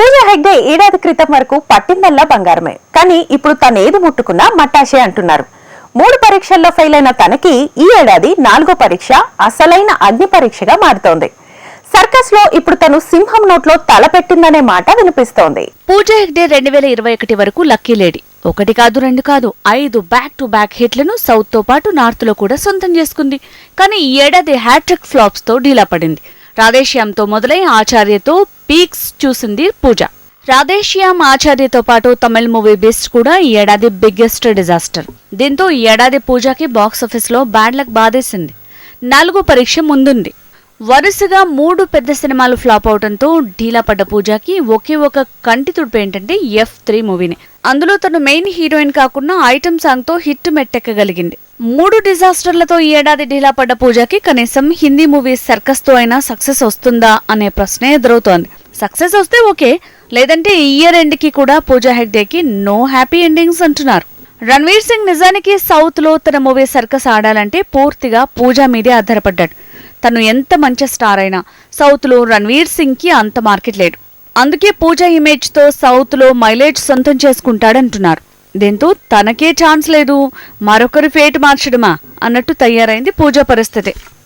పూజ హెగ్డే ఏడాది క్రితం వరకు పట్టిందల్లా బంగారమే. కానీ ఇప్పుడు తనేది ముట్టుకున్నా మట్టాషే అంటున్నారు. మూడు పరీక్షల్లో ఫెయిల్ అయిన తనకి ఈ ఏడాది నాలుగో పరీక్ష అసలైన అగ్ని పరీక్షగా మారుతోంది. సర్కస్లో ఇప్పుడు తను సింహం నోట్లో తల పెట్టిందనే మాట వినిపిస్తోంది. పూజ హెగ్డే రెండు వేల ఇరవై ఒకటి వరకు లక్కీ లేడీ. ఒకటి కాదు రెండు కాదు ఐదు బ్యాక్ టు బ్యాక్ హిట్లను సౌత్తో పాటు నార్త్లో కూడా సొంతం చేసుకుంది. కానీ ఈ ఏడాది హ్యాట్రిక్ ఫ్లాప్స్తో డీలా పడింది. రాధేశ్యామ్తో మొదలై ఆచార్యతో పీక్స్ చూసింది పూజ. రాధేశ్యామ్ ఆచార్యతో పాటు తమిళ్ మూవీ బెస్ట్ కూడా ఈ ఏడాది బిగ్గెస్ట్ డిజాస్టర్ దీంతో ఈ ఏడాది పూజకి బాక్స్ బ్యాడ్ లక్ బాధేసింది. నాలుగో పరీక్ష ముందుంది. వరుసగా మూడు పెద్ద సినిమాలు ఫ్లాప్ అవడంతో ఢీలా పడ్డ పూజకి ఒకే ఒక కంటి తుడుపు ఏంటంటే ఎఫ్ త్రీ మూవీని. అందులో తను మెయిన్ హీరోయిన్ కాకుండా ఐటమ్ సాంగ్తో హిట్ మెట్టెక్కగలిగింది. మూడు డిజాస్టర్లతో ఈ ఏడాది ఢీలా పడ్డ పూజకి కనీసం హిందీ మూవీ సర్కస్తో అయినా సక్సెస్ వస్తుందా అనే ప్రశ్నే ఎదురవుతోంది. సక్సెస్ వస్తే ఓకే లేదంటే ఈ ఇయర్ ఎండ్కి కూడా పూజా హెగ్డేకి నో హ్యాపీ ఎండింగ్స్ అంటున్నారు. రణ్వీర్ సింగ్ నిజానికి సౌత్లో తన మూవీ సర్కస్ ఆడాలంటే పూర్తిగా పూజా మీదే ఆధారపడ్డాడు. తను ఎంత మంచి స్టార్ అయినా సౌత్లో రణ్వీర్ సింగ్కి అంత మార్కెట్ లేడు అందుకే పూజా ఇమేజ్తో సౌత్లో మైలేజ్ సొంతం చేసుకుంటాడంటున్నారు. దీంతో తనకే ఛాన్స్ లేదు. మరొకరి ఫేట్ మార్చడమా అన్నట్టు తయారైంది పూజా పరిస్థితి.